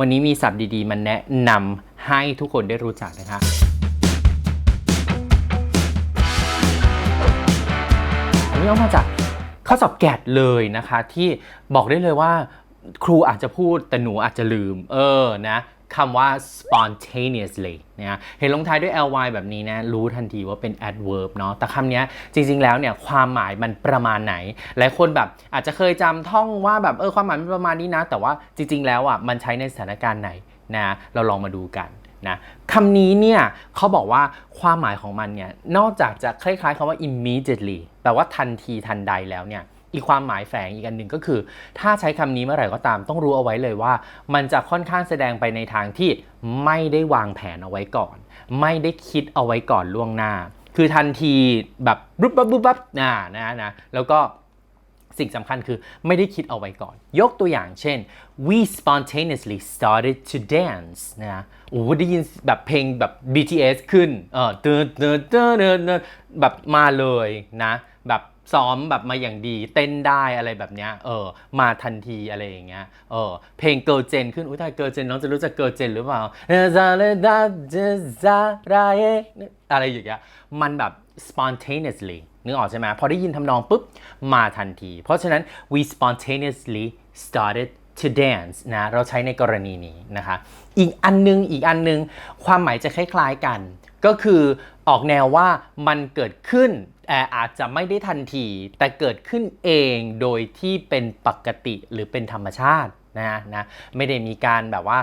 วันนี้มีศัพท์ดีๆมาแนะนำให้ทุกคนได้รู้จักนะคะ อันนี้เอามาจากข้อสอบแกดเลยนะคะ ที่บอกได้เลยว่าครูอาจจะพูดแต่หนูอาจจะลืม เออนะ คำว่า spontaneously นะเห็นลงท้ายด้วย ly แบบนี้นะรู้ทันทีว่าเป็น adverb เนาะแต่คำนี้จริง ๆ แล้วเนี่ยความหมายมันประมาณไหน หลายคนแบบอาจจะเคยจำท่องว่าแบบเออความหมายมันประมาณนี้นะ แต่ว่าจริง ๆ แล้วอะมันใช้ในสถานการณ์ไหนนะเราลองมาดูกันนะคำนี้เนี่ยเขาบอกว่าความหมายของมันเนี่ยนอกจากจะคล้ายๆคำว่า immediately แปลว่าทันทีทันใดแล้วเนี่ย อีกความหมายแฝงอีกอันหนึ่งก็คือ ถ้าใช้คำนี้เมื่อไหร่ก็ตามต้องรู้เอาไว้เลยว่า มันจะค่อนข้างแสดงไปในทางที่ไม่ได้วางแผนเอาไว้ก่อน ไม่ได้คิดเอาไว้ก่อนล่วงหน้า คือทันทีแบบบุ๊บปั๊บบุ๊บปั๊บนะนะนะแล้วก็สิ่งสำคัญคือไม่ได้คิดเอาไว้ก่อน ยกตัวอย่างเช่น we spontaneously started to dance นะโอ้โหได้ยินแบบเพลงแบบ BTS ขึ้น เออเดินเดินเดินเดินเดินแบบมาเลยนะ แบบ ซ้อมแบบมาอย่างดีเต้นได้อะไรแบบเนี้ยเออมาทันทีอะไรอย่างเงี้ยเออเพลงเกิร์เจนขึ้นอุ้ยถ้าเกิร์เจนน้องจะรู้จักเกิร์เจนหรือเปล่าอะไรอย่างเงี้ยมันแบบ spontaneously นึกออกใช่ไหมพอได้ยินทำนองปุ๊บ มาทันที เพราะฉะนั้น we spontaneously started to dance นะ เราใช้ในกรณีนี้นะคะ อีกอันนึง อีกอันนึง ความหมายจะคล้ายๆกัน ก็คือออกแนวว่ามันเกิดขึ้น อาจจะไม่ได้ทันที แต่เกิดขึ้นเองโดยที่เป็นปกติหรือเป็นธรรมชาตินะนะไม่ได้มีการแบบว่า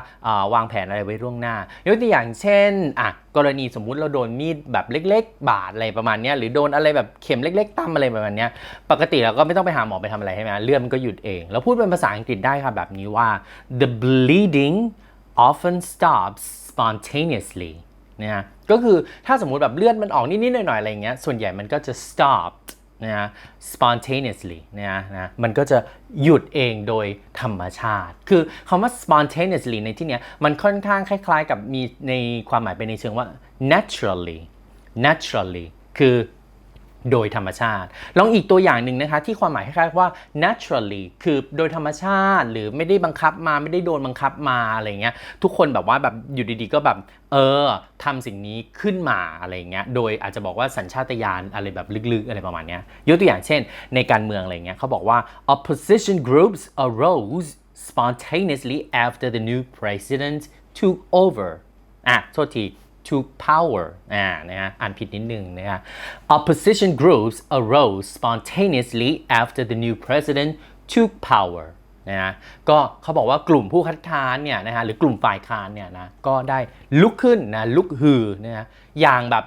วางแผนอะไรไว้ล่วงหน้ายกตัวอย่างเช่นอะกรณีสมมุติเราโดนมีดแบบเล็ก ๆ บาดอะไรประมาณนี้หรือโดนอะไรแบบเข็มเล็ก ๆตำอะไรประมาณนี้ปกติเราก็ไม่ต้องไปหาหมอไปทำอะไรใช่ไหมเลือดมันก็หยุดเองแล้วพูดเป็นภาษาอังกฤษได้ค่ะแบบนี้ว่า the bleeding often stops spontaneously นะฮะก็คือถ้าสมมุติแบบเลือดมันออกนิดๆหน่อยๆอะไรเงี้ยส่วนใหญ่มันก็จะ stop นะฮะ spontaneously นะฮะนะมันก็จะหยุดเองโดยธรรมชาติ คือคำว่า spontaneously ในที่เนี้ยมันค่อนข้างคล้าย ๆ กับมีในความหมายไปในเชิงว่า naturally naturally คือ โดยธรรมชาติ ลองอีกตัวอย่างหนึ่งนะคะ ที่ความหมายคล้ายๆว่า naturally คือโดยธรรมชาติ หรือไม่ได้บังคับมาไม่ได้โดนบังคับมาอะไรเงี้ยทุกคนแบบว่าแบบอยู่ดีๆก็แบบเออทำสิ่งนี้ขึ้นมาอะไรเงี้ยโดยอาจจะบอกว่าสัญชาตญาณอะไรแบบลึกๆอะไรประมาณเนี้ยยกตัวอย่างเช่น ในการเมืองอะไรเงี้ยเขาบอกว่า opposition groups arose spontaneously after the new president took over อะโทษที to power อ่านะฮะอ่านผิดนิดนึงนะฮะ opposition groups arose spontaneously after the new president took power นะฮะก็เขาบอกว่ากลุ่มผู้คัดค้านเนี่ยนะฮะหรือกลุ่มฝ่ายค้านเนี่ยนะก็ได้ลุกขึ้นนะลุกฮือนะฮะอย่างแบบ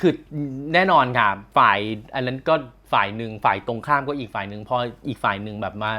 คือแน่นอนค่ะฝ่ายอันนั้นก็ฝ่ายหนึ่งฝ่ายตรงข้ามก็อีกฝ่ายหนึ่งพออีกฝ่ายหนึ่งแบบมา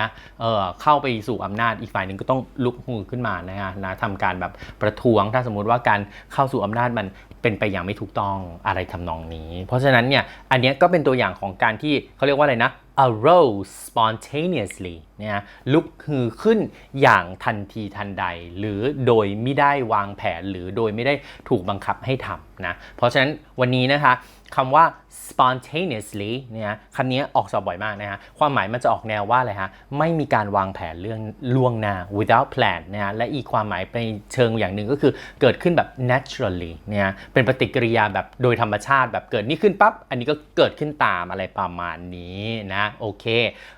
นะเออเข้าไปสู่อำนาจอีกฝ่ายหนึ่งก็ต้องลุกฮือขึ้นมานะฮะนะทำการแบบประท้วงถ้าสมมุติว่าการเข้าสู่อำนาจมันเป็นไปอย่างไม่ถูกต้องอะไรทำนองนี้ เพราะฉะนั้นเนี่ยอันนี้ก็เป็นตัวอย่างของการที่เขาเรียกว่าอะไรนะ arose spontaneously เนี่ยลุกฮือขึ้นอย่างทันทีทันใด หรือโดยไม่ได้วางแผนหรือโดยไม่ได้ถูกบังคับให้ทำนะเพราะฉะนั้นวันนี้นะคะคำว่า spontaneously เนี่ยคำนี้ออกสอบบ่อยมากนะฮะความหมายมันจะออกแนวว่าอะไรฮะไม่มีการวางแผนเรื่องล่วงหน้า without plan นะฮะและอีกความหมายในเชิงอย่างหนึ่งก็คือเกิดขึ้นแบบ naturally เนี่ยเป็นปฏิกิริยาแบบโดยธรรมชาติแบบเกิดนี่ขึ้นปั๊บอันนี้ก็เกิดขึ้นตามอะไรประมาณนี้นะโอเค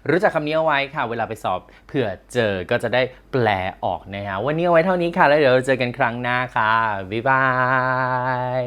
รู้จักคำนี้เอาไว้ค่ะ เวลาไปสอบเผื่อเจอก็จะได้แปลออกนะฮะวันนี้เอาไว้เท่านี้ค่ะ แล้วเดี๋ยวเจอกันครั้งหน้าค่ะ บ๊ายบาย